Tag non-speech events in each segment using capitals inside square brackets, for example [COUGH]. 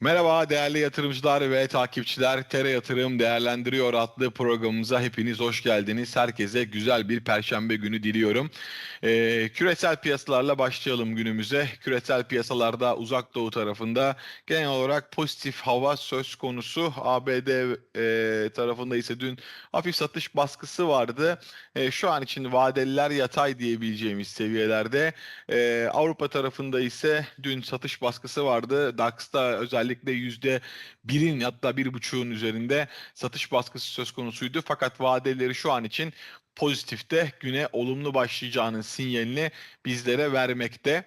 Merhaba değerli yatırımcılar ve takipçiler. Tere Yatırım Değerlendiriyor adlı programımıza hepiniz hoş geldiniz. Herkese güzel bir perşembe günü diliyorum. Ee, küresel piyasalarla başlayalım günümüze. Küresel piyasalarda uzak doğu tarafında genel olarak pozitif hava söz konusu. ABD e, tarafında ise dün hafif satış baskısı vardı. E, şu an için vadeliler yatay diyebileceğimiz seviyelerde. E, Avrupa tarafında ise dün satış baskısı vardı. DAX'ta özellikle yüzde birin hatta bir buçuğun üzerinde satış baskısı söz konusuydu. Fakat vadeleri şu an için pozitifte güne olumlu başlayacağının sinyalini bizlere vermekte.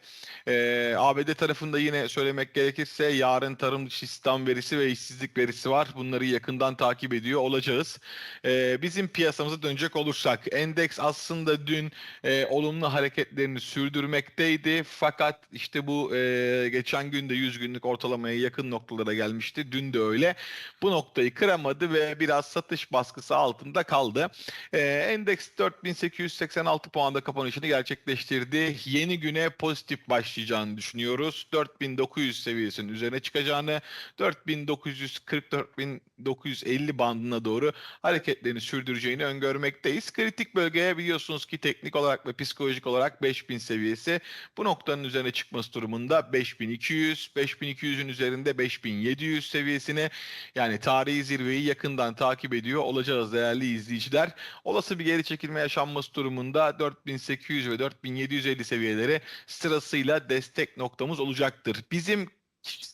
Ee, ABD tarafında yine söylemek gerekirse yarın tarım dışı istihdam verisi ve işsizlik verisi var. Bunları yakından takip ediyor olacağız. Ee, bizim piyasamıza dönecek olursak endeks aslında dün e, olumlu hareketlerini sürdürmekteydi. Fakat işte bu e, geçen günde 100 günlük ortalamaya yakın noktalara gelmişti. Dün de öyle. Bu noktayı kıramadı ve biraz satış baskısı altında kaldı. Ee, endeks 4886 puanda kapanışını gerçekleştirdi. Yeni güne pozitif başlayacağını düşünüyoruz. 4900 seviyesinin üzerine çıkacağını, 4940-4950 bandına doğru hareketlerini sürdüreceğini öngörmekteyiz. Kritik bölgeye biliyorsunuz ki teknik olarak ve psikolojik olarak 5000 seviyesi. Bu noktanın üzerine çıkması durumunda 5200, 5200'ün üzerinde 5700 seviyesini yani tarihi zirveyi yakından takip ediyor olacağız değerli izleyiciler. Olası bir geri çekilme yaşanması durumunda 4800 ve 4750 seviyeleri sırasıyla destek noktamız olacaktır. Bizim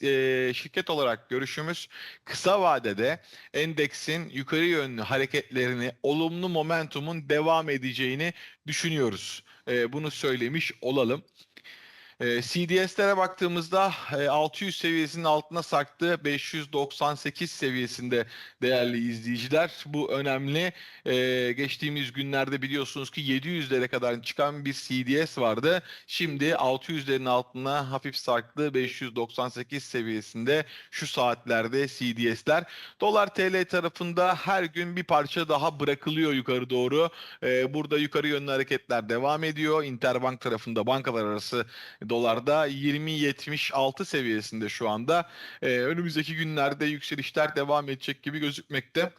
e, şirket olarak görüşümüz kısa vadede endeksin yukarı yönlü hareketlerini, olumlu momentumun devam edeceğini düşünüyoruz. E, bunu söylemiş olalım. E, CDS'lere baktığımızda e, 600 seviyesinin altına sarktı. 598 seviyesinde değerli izleyiciler. Bu önemli. E, geçtiğimiz günlerde biliyorsunuz ki 700'lere kadar çıkan bir CDS vardı. Şimdi 600'lerin altına hafif sarktı. 598 seviyesinde şu saatlerde CDS'ler. Dolar TL tarafında her gün bir parça daha bırakılıyor yukarı doğru. E, burada yukarı yönlü hareketler devam ediyor. Interbank tarafında bankalar arası dolarda 20.76 seviyesinde şu anda. Ee, önümüzdeki günlerde yükselişler devam edecek gibi gözükmekte.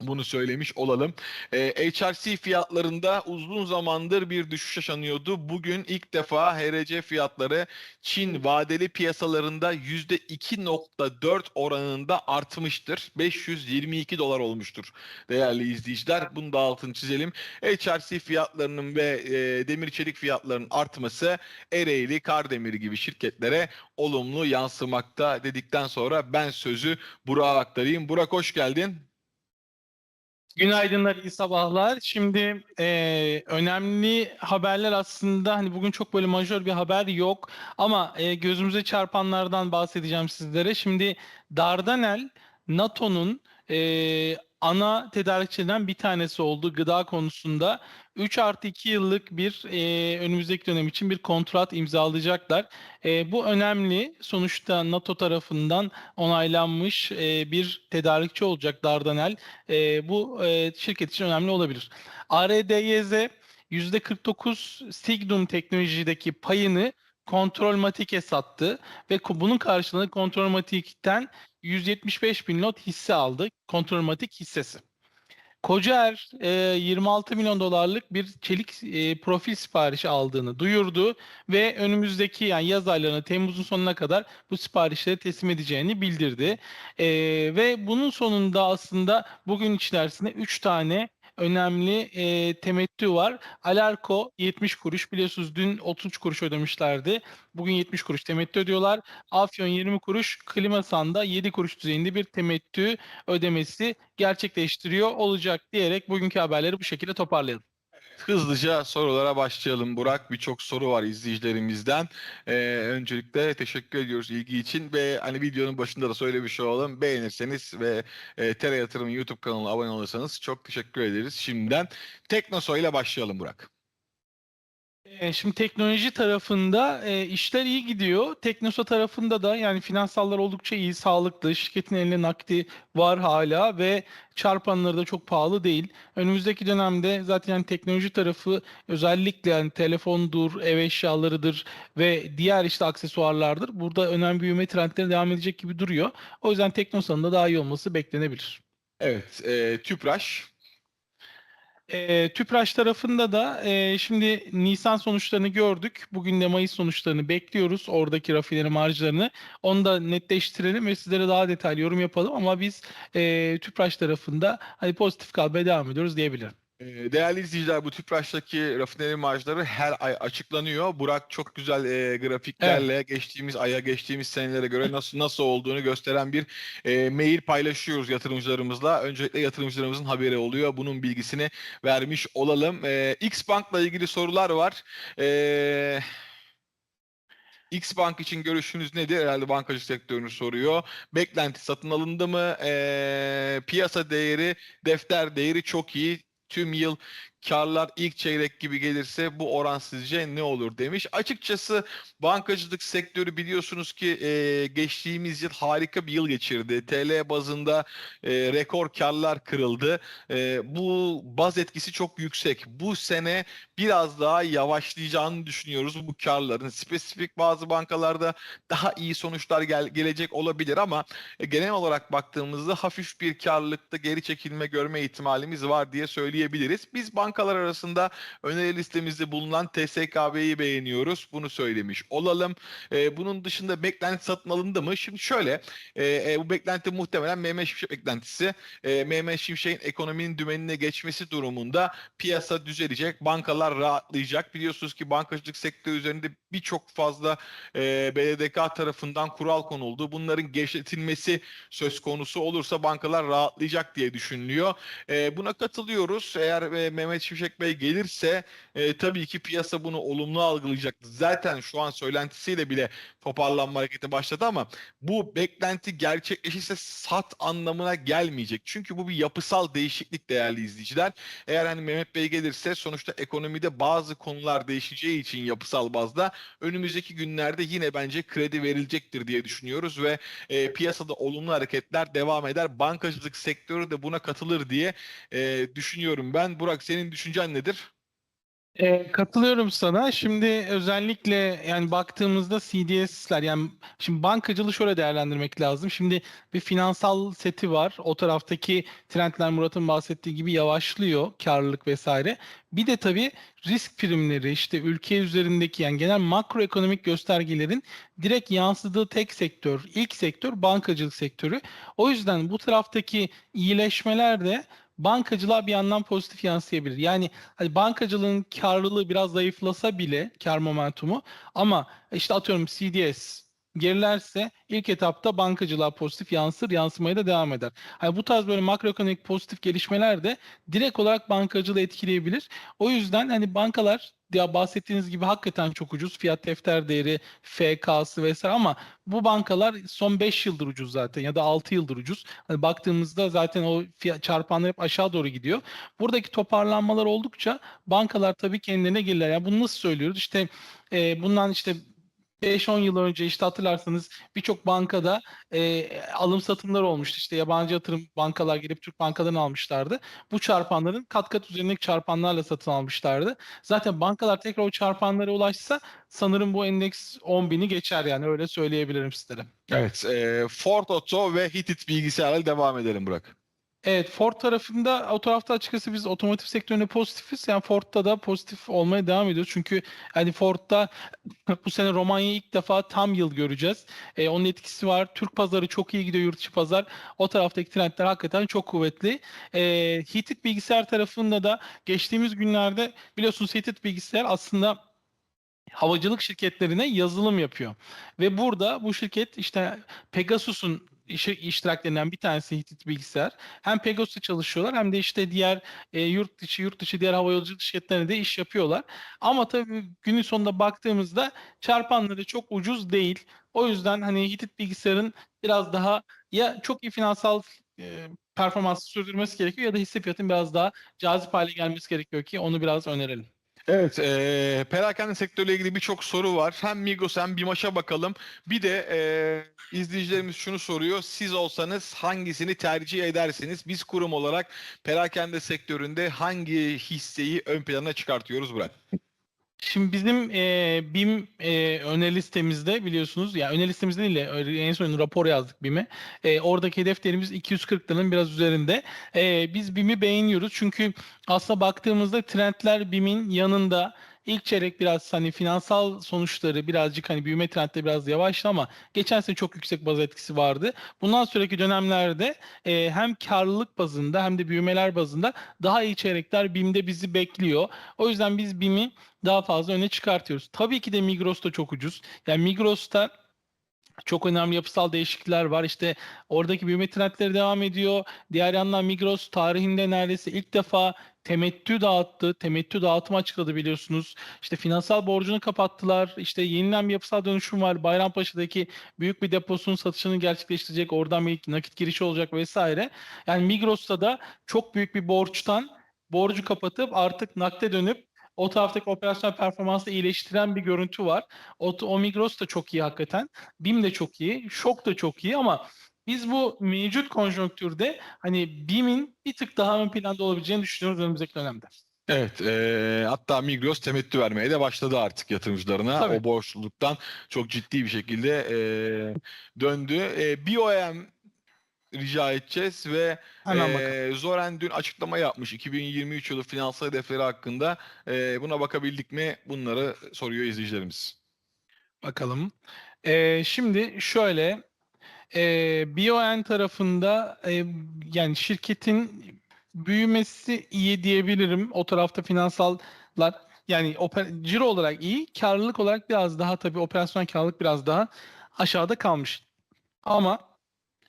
Bunu söylemiş olalım. Ee, HRC fiyatlarında uzun zamandır bir düşüş yaşanıyordu. Bugün ilk defa HRC fiyatları Çin vadeli piyasalarında %2.4 oranında artmıştır. 522 dolar olmuştur değerli izleyiciler. Bunu da altını çizelim. HRC fiyatlarının ve e, demir çelik fiyatlarının artması Ereğli, Kardemir gibi şirketlere olumlu yansımakta dedikten sonra ben sözü Burak'a aktarayım. Burak hoş geldin. Günaydınlar, iyi sabahlar. Şimdi eee, önemli haberler aslında hani bugün çok böyle majör bir haber yok ama eee, gözümüze çarpanlardan bahsedeceğim sizlere. Şimdi Dardanel NATO'nun eee, ana tedarikçilerinden bir tanesi oldu gıda konusunda. 3 artı 2 yıllık bir eee, önümüzdeki dönem için bir kontrat imzalayacaklar. Eee, bu önemli. Sonuçta NATO tarafından onaylanmış eee, bir tedarikçi olacak Dardanel. E, bu e, şirket için önemli olabilir. ARDYZ %49 Signum teknolojideki payını Kontrolmatik'e sattı ve bunun karşılığında Kontrolmatik'ten 175 bin lot hisse aldı. Kontrolmatik hissesi. Kocaer e, 26 milyon dolarlık bir çelik e, profil siparişi aldığını duyurdu ve önümüzdeki yani yaz aylarına Temmuz'un sonuna kadar bu siparişleri teslim edeceğini bildirdi. E, ve bunun sonunda aslında bugün içerisinde 3 tane önemli e, temettü var. Alarko 70 kuruş biliyorsunuz dün 30 kuruş ödemişlerdi. Bugün 70 kuruş temettü ödüyorlar. Afyon 20 kuruş, Klimasan'da 7 kuruş düzeyinde bir temettü ödemesi gerçekleştiriyor olacak diyerek bugünkü haberleri bu şekilde toparlayalım. Hızlıca sorulara başlayalım Burak. Birçok soru var izleyicilerimizden. Ee, öncelikle teşekkür ediyoruz ilgi için ve hani videonun başında da söylemiş olalım. Beğenirseniz ve e, Tere Yatırım YouTube kanalına abone olursanız çok teşekkür ederiz şimdiden. Teknoso ile başlayalım Burak. E, Şimdi teknoloji tarafında e, işler iyi gidiyor. Teknosa tarafında da yani finansallar oldukça iyi, sağlıklı. Şirketin elinde nakdi var hala ve çarpanları da çok pahalı değil. Önümüzdeki dönemde zaten yani teknoloji tarafı özellikle yani telefondur, ev eşyalarıdır ve diğer işte aksesuarlardır. Burada önemli büyüme trendleri devam edecek gibi duruyor. O yüzden Teknosa'nın da daha iyi olması beklenebilir. Evet, e, Tüpraş. E, Tüpraş tarafında da e, şimdi Nisan sonuçlarını gördük. Bugün de Mayıs sonuçlarını bekliyoruz. Oradaki rafineri marjlarını. Onu da netleştirelim ve sizlere daha detaylı yorum yapalım. Ama biz e, Tüpraş tarafında hani pozitif kalmaya devam ediyoruz diyebilirim. E, Değerli izleyiciler bu Tüpraş'taki rafineri marjları her ay açıklanıyor. Burak çok güzel e, grafiklerle geçtiğimiz aya geçtiğimiz senelere göre nasıl nasıl olduğunu gösteren bir e, mail paylaşıyoruz yatırımcılarımızla. Öncelikle yatırımcılarımızın haberi oluyor. Bunun bilgisini vermiş olalım. E, X Bank'la ilgili sorular var. E, X Bank için görüşünüz nedir? Herhalde bankacılık sektörünü soruyor. Beklenti satın alındı mı? E, piyasa değeri, defter değeri çok iyi. Tüm yıl karlar ilk çeyrek gibi gelirse bu oran sizce ne olur demiş. Açıkçası bankacılık sektörü biliyorsunuz ki e, geçtiğimiz yıl harika bir yıl geçirdi. TL bazında e, rekor karlar kırıldı. E, bu baz etkisi çok yüksek. Bu sene biraz daha yavaşlayacağını düşünüyoruz bu karların. Spesifik bazı bankalarda daha iyi sonuçlar gel- gelecek olabilir ama e, genel olarak baktığımızda hafif bir karlılıkta geri çekilme görme ihtimalimiz var diye söyleyebiliriz. Biz bankalar arasında öneri listemizde bulunan TSKB'yi beğeniyoruz. Bunu söylemiş olalım. E, bunun dışında beklenti satın alındı mı? Şimdi şöyle e, e, bu beklenti muhtemelen Mehmet Şimşek beklentisi. E, Mehmet Şimşek'in ekonominin dümenine geçmesi durumunda piyasa düzelecek, bankalar rahatlayacak. Biliyorsunuz ki bankacılık sektörü üzerinde birçok fazla e, BDDK tarafından kural konuldu. Bunların gevşetilmesi söz konusu olursa bankalar rahatlayacak diye düşünülüyor. E, buna katılıyoruz. Eğer e, Mehmet Şimşek Bey gelirse e, tabii ki piyasa bunu olumlu algılayacak. Zaten şu an söylentisiyle bile toparlanma hareketi başladı ama bu beklenti gerçekleşirse sat anlamına gelmeyecek. Çünkü bu bir yapısal değişiklik değerli izleyiciler. Eğer hani Mehmet Bey gelirse sonuçta ekonomide bazı konular değişeceği için yapısal bazda önümüzdeki günlerde yine bence kredi verilecektir diye düşünüyoruz ve e, piyasada olumlu hareketler devam eder. Bankacılık sektörü de buna katılır diye e, düşünüyorum ben. Burak senin düşüncen nedir? E, katılıyorum sana. Şimdi özellikle yani baktığımızda CDS'ler yani şimdi bankacılığı şöyle değerlendirmek lazım. Şimdi bir finansal seti var. O taraftaki trendler Murat'ın bahsettiği gibi yavaşlıyor karlılık vesaire. Bir de tabii risk primleri işte ülke üzerindeki yani genel makroekonomik göstergelerin direkt yansıdığı tek sektör, ilk sektör bankacılık sektörü. O yüzden bu taraftaki iyileşmeler de bankacılığa bir yandan pozitif yansıyabilir. Yani hani bankacılığın karlılığı biraz zayıflasa bile kar momentumu ama işte atıyorum CDS gerilerse ilk etapta bankacılığa pozitif yansır, yansımaya da devam eder. Hani bu tarz böyle makroekonomik pozitif gelişmeler de direkt olarak bankacılığı etkileyebilir. O yüzden hani bankalar ya bahsettiğiniz gibi hakikaten çok ucuz. Fiyat defter değeri, FK'sı vesaire ama bu bankalar son 5 yıldır ucuz zaten ya da 6 yıldır ucuz. Hani baktığımızda zaten o fiyat çarpanlar hep aşağı doğru gidiyor. Buradaki toparlanmalar oldukça bankalar tabii kendilerine gelirler. Yani bunu nasıl söylüyoruz? İşte e, bundan işte 5-10 yıl önce işte hatırlarsanız birçok bankada e, alım satımlar olmuştu. İşte yabancı yatırım bankalar gelip Türk bankalarını almışlardı. Bu çarpanların kat kat üzerindeki çarpanlarla satın almışlardı. Zaten bankalar tekrar o çarpanlara ulaşsa sanırım bu endeks 10 bini geçer yani öyle söyleyebilirim sizlere. Evet. E, Ford Auto ve Hitit bilgisayarla devam edelim Burak. Evet Ford tarafında o tarafta açıkçası biz otomotiv sektöründe pozitifiz. Yani Ford'da da pozitif olmaya devam ediyor. Çünkü hani Ford'da [LAUGHS] bu sene Romanya'yı ilk defa tam yıl göreceğiz. E, onun etkisi var. Türk pazarı çok iyi gidiyor yurt içi pazar. O taraftaki trendler hakikaten çok kuvvetli. E, Hitit bilgisayar tarafında da geçtiğimiz günlerde biliyorsunuz Hitit bilgisayar aslında havacılık şirketlerine yazılım yapıyor. Ve burada bu şirket işte Pegasus'un işe iştiraklerinden bir tanesi Hitit Bilgisayar. Hem Pegasus'ta çalışıyorlar hem de işte diğer e, yurt içi yurt dışı diğer havayolculuk şirketlerine de iş yapıyorlar. Ama tabii günün sonunda baktığımızda çarpanları çok ucuz değil. O yüzden hani Hitit Bilgisayar'ın biraz daha ya çok iyi finansal e, performansı sürdürmesi gerekiyor ya da hisse fiyatının biraz daha cazip hale gelmesi gerekiyor ki onu biraz önerelim. Evet, eee perakende sektörüyle ilgili birçok soru var. Hem Migros hem Bimaş'a bakalım. Bir de eee, izleyicilerimiz şunu soruyor. Siz olsanız hangisini tercih edersiniz? Biz kurum olarak perakende sektöründe hangi hisseyi ön plana çıkartıyoruz Burak? Şimdi bizim e, BİM e, öneri listemizde biliyorsunuz ya öneri listemizde değil en son rapor yazdık BİM'e. E, oradaki hedeflerimiz 240 liranın biraz üzerinde. E, biz BİM'i beğeniyoruz çünkü aslında baktığımızda trendler BİM'in yanında. İlk çeyrek biraz hani finansal sonuçları birazcık hani büyüme trendleri biraz yavaştı ama geçen sene çok yüksek baz etkisi vardı. Bundan sonraki dönemlerde e, hem karlılık bazında hem de büyümeler bazında daha iyi çeyrekler BİM'de bizi bekliyor. O yüzden biz BİM'i daha fazla öne çıkartıyoruz. Tabii ki de Migros da çok ucuz. Yani Migros'ta çok önemli yapısal değişiklikler var. İşte oradaki büyüme trendleri devam ediyor. Diğer yandan Migros tarihinde neredeyse ilk defa temettü dağıttı. Temettü dağıtımı açıkladı biliyorsunuz. İşte finansal borcunu kapattılar. İşte yeniden bir yapısal dönüşüm var. Bayrampaşa'daki büyük bir deposunun satışını gerçekleştirecek. Oradan bir nakit girişi olacak vesaire. Yani Migros'ta da çok büyük bir borçtan borcu kapatıp artık nakde dönüp o taraftaki operasyonel performansı iyileştiren bir görüntü var. O, o Migros da çok iyi hakikaten. BİM de çok iyi. Şok da çok iyi ama biz bu mevcut konjonktürde hani BİM'in bir tık daha ön planda olabileceğini düşünüyoruz önümüzdeki dönemde. Evet, eee, hatta Migros temettü vermeye de başladı artık yatırımcılarına. Tabii. O borçluluktan çok ciddi bir şekilde eee, döndü. Eee BOM rica edeceğiz ve Hemen eee, Zoran dün açıklama yapmış 2023 yılı finansal hedefleri hakkında. Eee, buna bakabildik mi? Bunları soruyor izleyicilerimiz. Bakalım. Ee, şimdi şöyle e, BON tarafında e, yani şirketin büyümesi iyi diyebilirim. O tarafta finansallar yani ciro olarak iyi, karlılık olarak biraz daha tabii operasyonel karlılık biraz daha aşağıda kalmış. Ama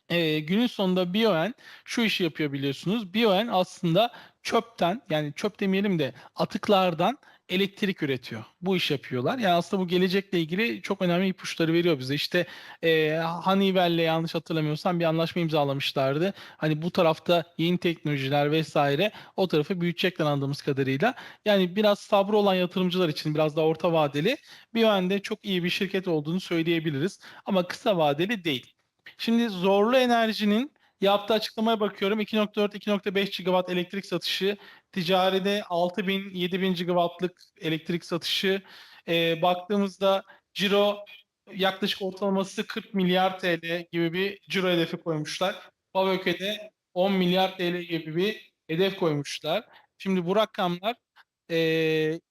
e, günün sonunda BON şu işi yapıyor biliyorsunuz. BON aslında çöpten yani çöp demeyelim de atıklardan elektrik üretiyor. Bu iş yapıyorlar. Yani aslında bu gelecekle ilgili çok önemli ipuçları veriyor bize. İşte e, Honeywell'le yanlış hatırlamıyorsam bir anlaşma imzalamışlardı. Hani bu tarafta yeni teknolojiler vesaire o tarafı büyütecekler anladığımız kadarıyla. Yani biraz sabrı olan yatırımcılar için biraz da orta vadeli bir yönde çok iyi bir şirket olduğunu söyleyebiliriz. Ama kısa vadeli değil. Şimdi Zorlu Enerji'nin yaptığı açıklamaya bakıyorum. 2.4-2.5 gigawatt elektrik satışı, ticaride 6000-7000 gigawattlık elektrik satışı. Ee, baktığımızda ciro yaklaşık ortalaması 40 milyar TL gibi bir ciro hedefi koymuşlar. Favöke'de 10 milyar TL gibi bir hedef koymuşlar. Şimdi bu rakamlar e,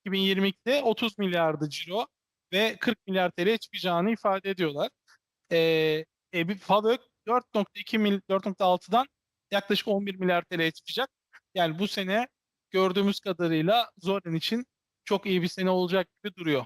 2022'de 30 milyardı ciro ve 40 milyar TL çıkacağını ifade ediyorlar. E, e, bir Favök 4.2 mil 4.6'dan yaklaşık 11 milyar TL'ye çıkacak. Yani bu sene gördüğümüz kadarıyla Zoran için çok iyi bir sene olacak gibi duruyor.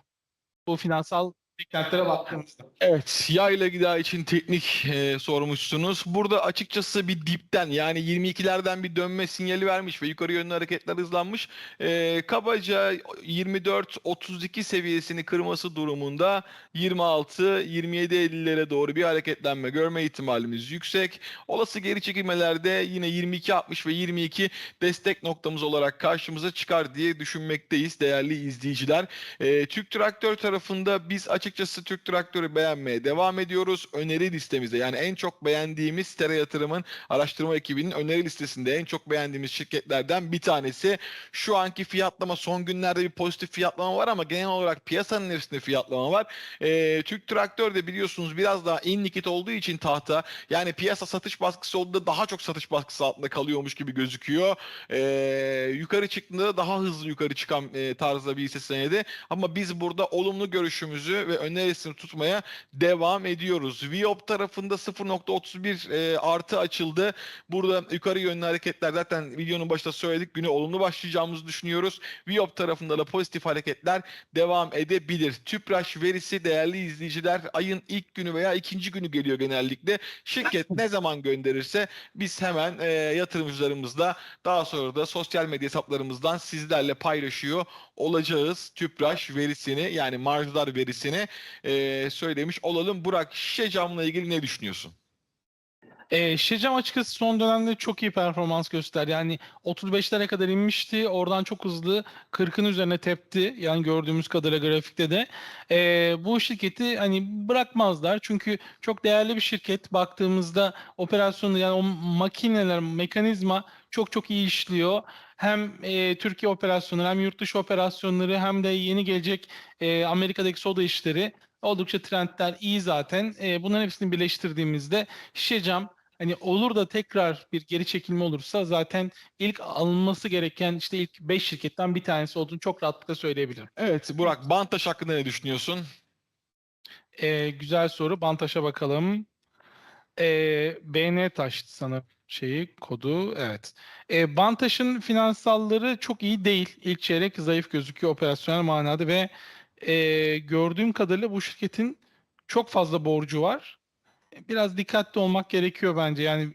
Bu finansal beklentilere baktığımızda. Evet, yayla gıda için teknik e, sormuşsunuz. Burada açıkçası bir dipten yani 22'lerden bir dönme sinyali vermiş ve yukarı yönlü hareketler hızlanmış. E, kabaca 24-32 seviyesini kırması durumunda 26-27-50'lere doğru bir hareketlenme görme ihtimalimiz yüksek. Olası geri çekilmelerde yine 22-60 ve 22 destek noktamız olarak karşımıza çıkar diye düşünmekteyiz değerli izleyiciler. E, Türk Traktör tarafında biz açıkçası Türk Traktör'ü beğenmeye devam ediyoruz. Öneri listemizde yani en çok beğendiğimiz Stere Yatırım'ın araştırma ekibinin öneri listesinde en çok beğendiğimiz şirketlerden bir tanesi. Şu anki fiyatlama son günlerde bir pozitif fiyatlama var ama genel olarak piyasanın hepsinde fiyatlama var. E, Türk Traktör de biliyorsunuz biraz daha in likit olduğu için tahta yani piyasa satış baskısı olduğunda daha çok satış baskısı altında kalıyormuş gibi gözüküyor. E, yukarı çıktığında daha hızlı yukarı çıkan e, tarzda bir hisse senedi. Ama biz burada olumlu görüşümüzü ve önerisini tutmaya devam ediyoruz. Viop tarafında 0.31 e, artı açıldı. Burada yukarı yönlü hareketler zaten videonun başında söyledik. Güne olumlu başlayacağımızı düşünüyoruz. Viop tarafında da pozitif hareketler devam edebilir. Tüpraş verisi değerli izleyiciler ayın ilk günü veya ikinci günü geliyor genellikle. Şirket ne zaman gönderirse biz hemen e, yatırımcılarımızla daha sonra da sosyal medya hesaplarımızdan sizlerle paylaşıyor olacağız. Tüpraş verisini yani marjlar verisini e, söylemiş olalım. Burak şişe camla ilgili ne düşünüyorsun? E, Şecam açıkçası son dönemde çok iyi performans gösterdi. Yani 35'lere kadar inmişti. Oradan çok hızlı 40'ın üzerine tepti. Yani gördüğümüz kadarıyla grafikte de. E, bu şirketi hani bırakmazlar. Çünkü çok değerli bir şirket. Baktığımızda operasyonu yani o makineler, mekanizma çok çok iyi işliyor. Hem e, Türkiye operasyonları hem yurt dışı operasyonları hem de yeni gelecek e, Amerika'daki soda işleri oldukça trendler iyi zaten. E, bunların hepsini birleştirdiğimizde Şişecam hani olur da tekrar bir geri çekilme olursa zaten ilk alınması gereken işte ilk 5 şirketten bir tanesi olduğunu çok rahatlıkla söyleyebilirim. Evet Burak Bantaş hakkında ne düşünüyorsun? E, güzel soru. Bantaş'a bakalım. E, BN taştı sana şeyi kodu evet. E, Bantaş'ın finansalları çok iyi değil. İlk çeyrek zayıf gözüküyor operasyonel manada ve e, gördüğüm kadarıyla bu şirketin çok fazla borcu var. E, Biraz dikkatli olmak gerekiyor bence. Yani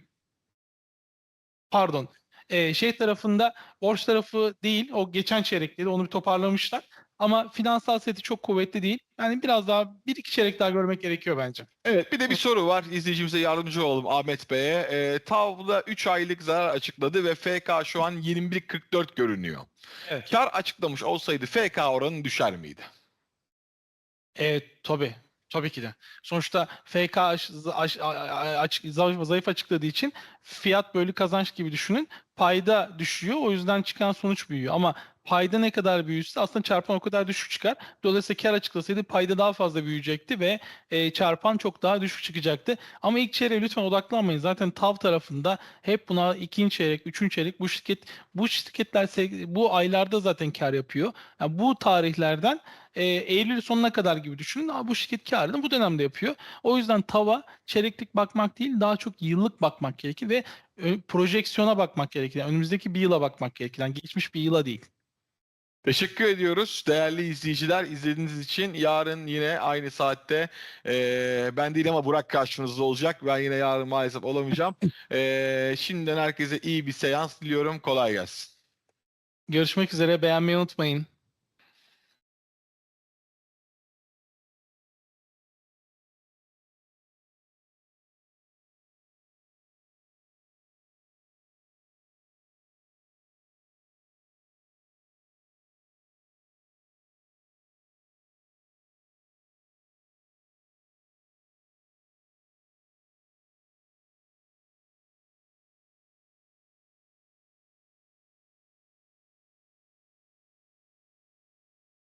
pardon. E, şey tarafında borç tarafı değil. O geçen çeyrekteydi. Onu bir toparlamışlar. Ama finansal seti çok kuvvetli değil. Yani biraz daha bir iki çeyrek daha görmek gerekiyor bence. Evet bir de bir soru var. İzleyicimize yardımcı olalım Ahmet Bey'e. E, Tavla 3 aylık zarar açıkladı ve FK şu an 21.44 görünüyor. Evet. Kar açıklamış olsaydı FK oranı düşer miydi? E, tabii. Tabii ki de. Sonuçta FK aş- aş- a- a- açık, zayıf, zayıf açıkladığı için fiyat bölü kazanç gibi düşünün. Payda düşüyor. O yüzden çıkan sonuç büyüyor. Ama payda ne kadar büyürse aslında çarpan o kadar düşük çıkar. Dolayısıyla kar açıklasaydı payda daha fazla büyüyecekti ve e, çarpan çok daha düşük çıkacaktı. Ama ilk çeyreğe lütfen odaklanmayın. Zaten TAV tarafında hep buna ikinci çeyrek, üçüncü çeyrek bu şirket bu şirketler bu aylarda zaten kar yapıyor. Yani bu tarihlerden e, Eylül sonuna kadar gibi düşünün. Aa, bu şirket karını bu dönemde yapıyor. O yüzden tava çeyreklik bakmak değil daha çok yıllık bakmak gerekir ve ö- projeksiyona bakmak gerekir. Yani önümüzdeki bir yıla bakmak gerekir. Yani geçmiş bir yıla değil. Teşekkür ediyoruz değerli izleyiciler izlediğiniz için. Yarın yine aynı saatte e, ben değil ama Burak karşınızda olacak. Ben yine yarın maalesef olamayacağım. [LAUGHS] E, şimdiden herkese iyi bir seans diliyorum. Kolay gelsin. Görüşmek üzere. Beğenmeyi unutmayın.